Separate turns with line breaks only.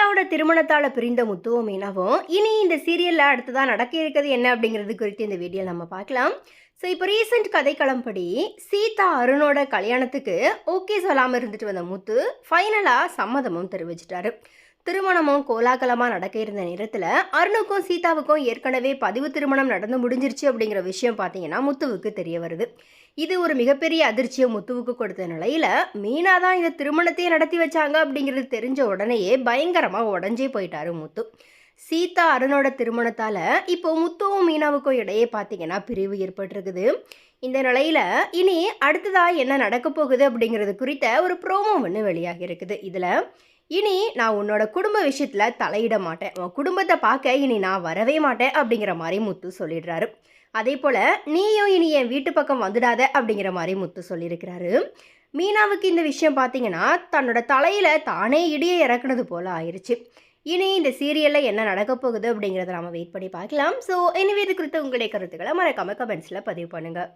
சீதாவோட திருமணத்தால் பிரிந்த முத்துவும் மீனாவும் இனி இந்த சீரியலில் அடுத்ததாக நடக்க இருக்கிறது என்ன அப்படிங்கிறது குறித்து இந்த வீடியோ நம்ம பார்க்கலாம். ஸோ இப்போ ரீசெண்ட் கதைக்களம்படி சீதா அருணோட கல்யாணத்துக்கு ஓகே சொல்லாமல் இருந்துட்டு வந்த முத்து ஃபைனலாக சம்மதமும் தெரிவிச்சிட்டாரு. திருமணமும் கோலாகலமாக நடக்க இருந்த நேரத்தில் அருணுக்கும் சீதாவுக்கும் ஏற்கனவே பதிவு திருமணம் நடந்து முடிஞ்சிருச்சு அப்படிங்கிற விஷயம் பார்த்தீங்கன்னா முத்துவுக்கு தெரிய வருது. இது ஒரு மிகப்பெரிய அதிர்ச்சியை முத்துவுக்கு கொடுத்த நிலையில் மீனா தான் இந்த திருமணத்தையே நடத்தி வச்சாங்க அப்படிங்கிறது தெரிஞ்ச உடனேயே பயங்கரமாக உடஞ்சே போயிட்டாரு முத்து. சீதா அருணோட திருமணத்தால் இப்போ முத்துவும் மீனாவுக்கும் இடையே பார்த்தீங்கன்னா பிரிவு ஏற்பட்டிருக்குது. இந்த நிலையில் இனி அடுத்ததாக என்ன நடக்க போகுது அப்படிங்கிறது குறித்த ஒரு ப்ரோமோ ஒன்று வெளியாகி இருக்குது. இதில் இனி நான் உன்னோட குடும்ப விஷயத்தில் தலையிட மாட்டேன். உன் குடும்பத்தை பார்க்க இனி நான் வரவே மாட்டேன் அப்படிங்கிற மாதிரி முத்து சொல்லிடுறாரு. அதே போல் நீயும் இனி என் வீட்டு பக்கம் வந்துடாத அப்படிங்கிற மாதிரி முத்து சொல்லியிருக்கிறாரு. மீனாவுக்கு இந்த விஷயம் பார்த்தீங்கன்னா தன்னோட தலையில் தானே இடியே இறக்குனது போல் ஆயிடுச்சு இனி இந்த சீரியலில் என்ன நடக்க போகுது அப்படிங்கிறத நம்ம வெயிட் பண்ணி பார்க்கலாம். ஸோ எனிவே இது குறித்த உங்களுடைய கருத்துக்களை மறக்காமல் கமெண்ட்ஸில் பதிவு பண்ணுங்கள்